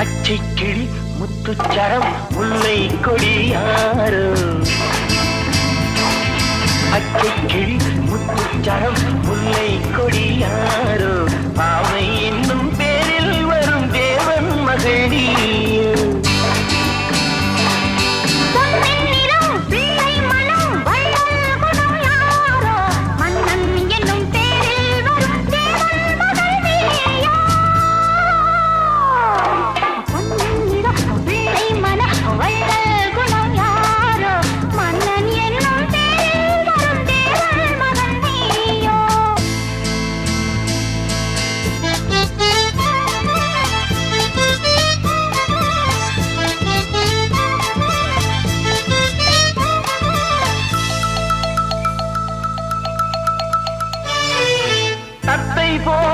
பச்சை கிளி முத்துச்சரம் முல்லை கொடியாரோ பச்சை கிளி முத்துச்சரம் முல்லை கொடி people.